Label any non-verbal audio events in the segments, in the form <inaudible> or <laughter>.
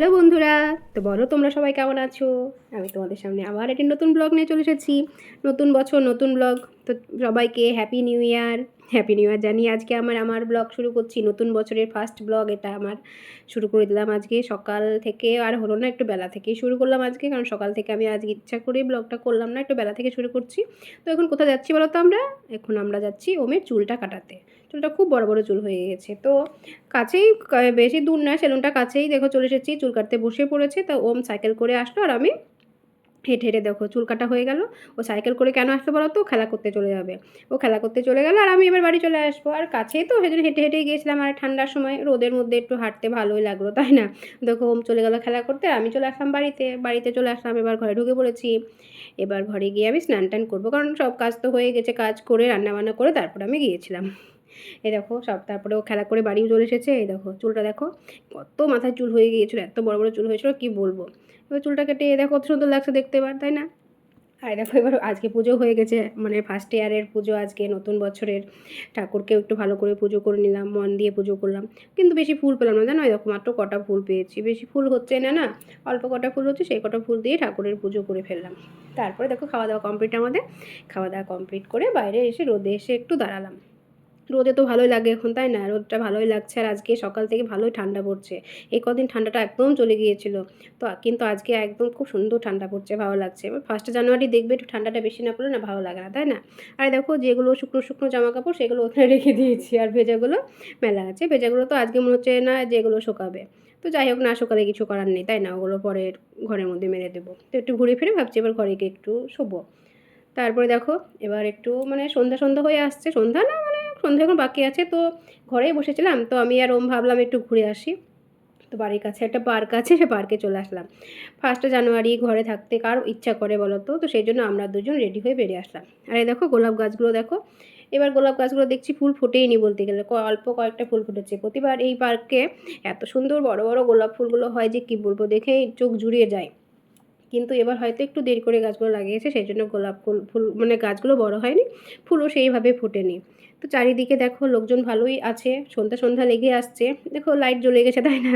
Hello বন্ধুরা, তো বলো তোমরা সবাই কেমন আছো? আমি তোমাদের সামনে আবার একটি নতুন ব্লগ নিয়ে চলে এসেছি। নতুন বছর, নতুন ব্লগ তো সবাইকে happy new year happy new year জানিয়ে আজকে আমার আমার ব্লগ শুরু করছি, নতুন বছরের ফার্স্ট ব্লগ এটা আমার। শুরু করে দিলাম আজকে, সকাল থেকে, আর হলো না একটু বেলা থেকেই শুরু করলাম আজকে, কারণ সকাল থেকে আমি আজকে ইচ্ছা করেই ব্লগটা করলাম না, একটু বেলা থেকে শুরু করছি। তো এখন কোথায় যাচ্ছি বলো তো আমরা? এখন আমরা যাচ্ছি ওমের চুলটা কাটাতে। চুলটা খুব বড় বড় চুল হয়ে গেছে। তো কাছেই বেশি দূর না, সেলুনটা কাছেই দেখো চলে এসেছি, চুল কাটতে বসে পড়েছে। তা ওম সাইকেল করে আসলো আর আমি হেঁটে হেঁটে দেখো, চুল কাটা হয়ে গেল, ও সাইকেল করে কেন আসতে বলো তো? খেলা করতে চলে যাবে। ও খেলা করতে চলে গেল, আর আমি এবার বাড়ি চলে আসব। আর কাছেই তো, সেজন্য হেঁটে হেঁটেই গিয়েছিলাম, আর ঠান্ডার সময় রোদের মধ্যে একটু হাঁটতে ভালোই লাগল, তাই না? দেখো, ওম চলে গেলো খেলা করতে আমি চলে আসলাম বাড়িতে। বাড়িতে চলে আসলাম, এবার ঘরে ঢুকে পড়েছি। এবার ঘরে গিয়ে আমি স্নান টান করব, কারণ সব কাজ তো হয়ে গেছে, কাজ করে, রান্নাবান্না করে তারপর আমি গিয়েছিলাম। এই দেখো সব, তারপরে ও খেলা করে বাড়িও চলে এসেছে, এই দেখো চুলটা দেখো কত মাথায় চুল হয়ে গিয়েছিল, এত বড় বড় চুল হয়েছিল, কি বলব? এবার চুলটা কেটে, এই দেখো কত সুন্দর লাগছে দেখতে এবার, তাই না? আর দেখো এবার আজকে পুজো হয়ে গেছে মানে ফার্স্ট ইয়ারের পুজো আজকে, নতুন বছরের। ঠাকুরকে একটু ভালো করে পুজো করে নিলাম, মন দিয়ে পুজো করলাম, কিন্তু বেশি ফুল পেলাম না, জানো? এরকম মাত্র কটা ফুল পেয়েছি, বেশি ফুল হচ্ছে না না? অল্প কটা ফুল হচ্ছে, সেই কটা ফুল দিয়ে ঠাকুরের পুজো করে ফেললাম। তারপরে দেখো খাওয়া দাওয়া কমপ্লিট আমাদের, খাওয়া দাওয়া কমপ্লিট করে বাইরে এসে রোদে এসে একটু দাঁড়ালাম। রোদে তো ভালোই লাগে এখন, তাই না? রোদটা ভালোই লাগছে আর আজকে সকাল থেকে ভালোই ঠান্ডা পড়ছে। এই কদিন ঠান্ডাটা একদম চলে গিয়েছিল। তো কিন্তু আজকে একদম খুব সুন্দর ঠান্ডা পড়ছে, ভালো লাগছে। এবার ফার্স্টে জানুয়ারি দেখবে একটু ঠান্ডাটা বেশি না পড়লে না ভালো লাগে না, তাই না? আর দেখো যেগুলো শুকনো শুকনো জামা কাপড় সেগুলো ওখানে <laughs> রেখে দিয়েছি আর ভেজাগুলো মেলা আছে। ভেজাগুলো তো আজকে মনে হচ্ছে না যেগুলো শুকাবে। তো যাই হোক না, শুকালে কিছু করার নেই, তাই না? ওগুলো পরে ঘরের মধ্যে মেরে দেবো। তো একটু ঘুরে ফিরে ভাবছি, এবার ঘরে গিয়ে একটু শোবো। তারপরে দেখো এবার একটু মানে সন্ধ্যা সন্ধ্যা হয়ে আসছে। সন্ধ্যা না সন্ধ্যা এখন বাকি আছে, তো ঘরেই বসেছিলাম, তো আমি আর ওম ভাবলাম একটু ঘুরে আসি। তো বাড়ির কাছে একটা পার্ক আছে, সে পার্কে চলে আসলাম। ফার্স্টে জানুয়ারি ঘরে থাকতে কার ইচ্ছা করে বলো তো তো সেই জন্য আমরা দুজন রেডি হয়ে বেরিয়ে আসলাম। আর এই দেখো গোলাপ গাছগুলো দেখো। এবার গোলাপ গাছগুলো দেখছি ফুল ফোটেই নি বলতে গেলে অল্প কয়েকটা ফুল ফুটেছে। প্রতিবার এই পার্কে এত সুন্দর বড় বড় গোলাপ ফুলগুলো হয় যে, কি বলব দেখেই চোখ জুড়িয়ে যায়। কিন্তু এবার হয়তো একটু দেরি করে গাছগুলো লাগিয়েছে সেই জন্য গোলাপ ফুল ফুল মানে গাছগুলো বড় হয়নি, ফুলও সেইভাবে ফোটেনি। তো চারিদিকে দেখো লোকজন ভালোই আছে, সন্ধ্যা সন্ধ্যা লেগে আসছে। দেখো লাইট জ্বলে গেছে, তাই না?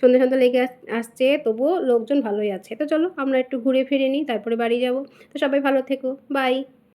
সন্ধ্যা সন্ধ্যা লেগে আসছে, তবুও লোকজন ভালোই আছে। তো চলো আমরা একটু ঘুরে ফিরে নিই, তারপরে বাড়ি যাব। তো সবাই ভালো থেকো, বাই।